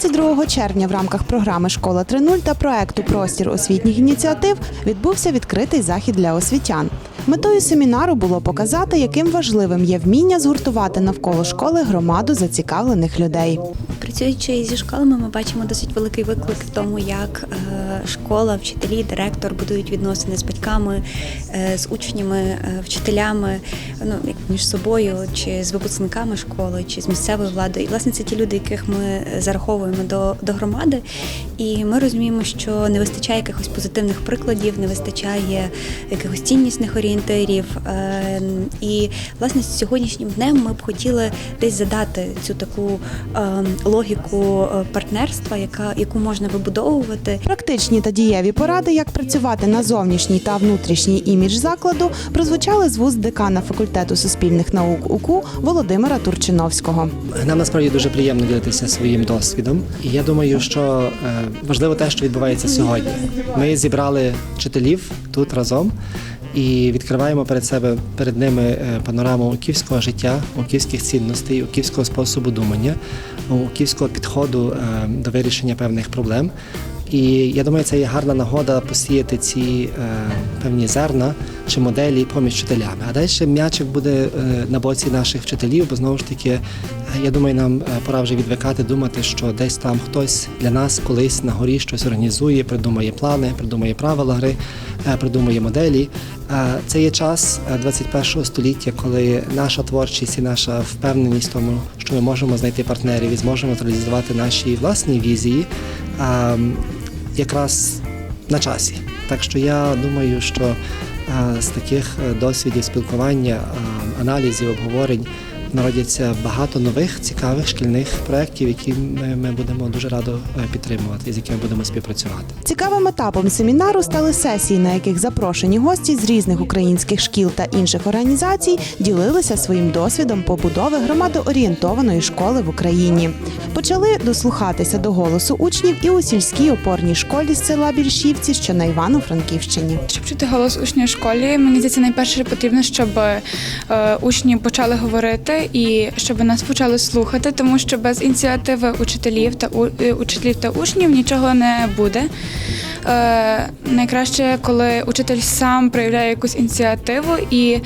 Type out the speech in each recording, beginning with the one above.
22 червня в рамках програми Школа 3.0 та проекту Простір освітніх ініціатив відбувся відкритий захід для освітян. Метою семінару було показати, яким важливим є вміння згуртувати навколо школи громаду зацікавлених людей. Працюючи зі школами, ми бачимо досить великий виклик в тому, як е, школа, вчителі, директор будують відносини з батьками, е, з учнями, е, вчителями, ну між собою, чи з випускниками школи, чи з місцевою владою. І власне це ті люди, яких ми зараховуємо до, до громади. І ми розуміємо, що не вистачає якихось позитивних прикладів, не вистачає якихось ціннісних орієнтирів. І власне з сьогоднішнім днем ми б хотіли десь задати цю таку е, логіку е, партнерства, яка яку можна вибудовувати. Практичні та дієві поради, як працювати на зовнішній та внутрішній імідж закладу, прозвучали з вуст декана факультету суспільних наук УКУ Володимира Турчиновського. Нам насправді дуже приємно ділитися своїм досвідом. І я думаю, що е, важливо те, що відбувається сьогодні. Ми зібрали вчителів тут разом і відкриваємо перед себе перед ними е, панораму київського життя, київських цінностей, київського способу думання, київського підходу е, до вирішення певних проблем. І я думаю, це є гарна нагода посіяти ці е, певні зерна чи моделі поміж вчителями. А далі м'ячик буде е, на боці наших вчителів, бо знову ж таки, е, я думаю, нам пора вже відвикати думати, що десь там хтось для нас колись на горі щось організує, придумає плани, придумає правила гри, е, придумає моделі. Е, Це є час е, 21 століття, коли наша творчість і наша впевненість в тому, що ми можемо знайти партнерів і зможемо реалізувати наші власні візії. е, якраз на часі. Так що я думаю, що е, з таких е, досвідів спілкування, е, аналізів, обговорень народяться багато нових цікавих шкільних проєктів, які ми, ми будемо дуже радо е, підтримувати і з якими будемо співпрацювати. Цікавим етапом семінару стали сесії, на яких запрошені гості з різних українських шкіл та інших організацій ділилися своїм досвідом побудови громадоорієнтованої школи в Україні. Почали дослухатися до голосу учнів і у сільській опорній школі з села Більшівці, що на Івано-Франківщині. Щоб чути голос учня в школі, мені здається, найперше потрібно, щоб е, учні почали говорити і щоб нас почали слухати, тому що без ініціативи учителів та е, учителів та учнів нічого не буде. Е, найкраще, коли учитель сам проявляє якусь ініціативу і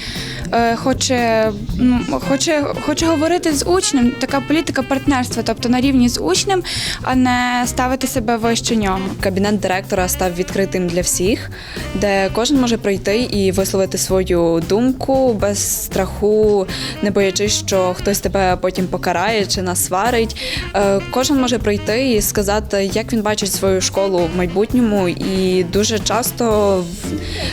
е, хоче, ну, хоче, хоче говорити з учнем. Така політика партнерства, тобто на рівні з учнем, а не ставити себе вище нього. Кабінет директора став відкритим для всіх, де кожен може прийти і висловити свою думку без страху, не боячись, що хтось тебе потім покарає чи насварить. Е, Кожен може прийти і сказати, як він бачить свою школу в майбутньому, і дуже часто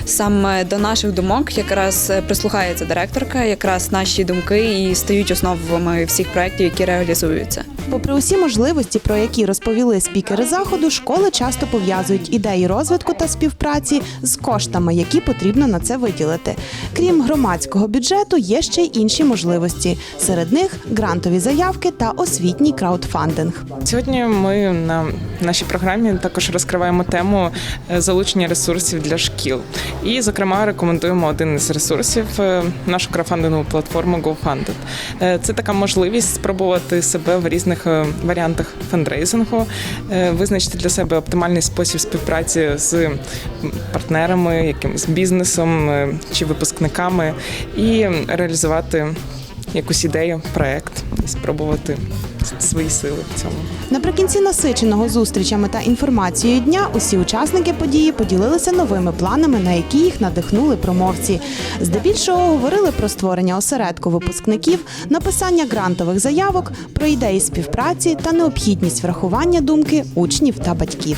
саме до наших думок якраз прислухається директорка, якраз наші думки і стають основами всіх проєктів, які реалізуються. Попри усі можливості, про які розповіли спікери заходу, школи часто пов'язують ідеї розвитку та співпраці з коштами, які потрібно на це виділити. Крім громадського бюджету, є ще й інші можливості. Серед них грантові заявки та освітній краудфандинг. Сьогодні ми на нашій програмі також розкриваємо тему е, залучення ресурсів для шкіл. І, зокрема, рекомендуємо один із ресурсів е, нашу крафандингову платформу GoFunded. Е, Це така можливість спробувати себе в різних варіантах фандрейзингу, визначити для себе оптимальний спосіб співпраці з партнерами, якимось бізнесом чи випускниками, і реалізувати якусь ідею, проект, і спробувати свої сили в цьому. Наприкінці насиченого зустрічами та інформацією дня усі учасники події поділилися новими планами, на які їх надихнули промовці. Здебільшого говорили про створення осередку випускників, написання грантових заявок, про ідеї співпраці та необхідність врахування думки учнів та батьків.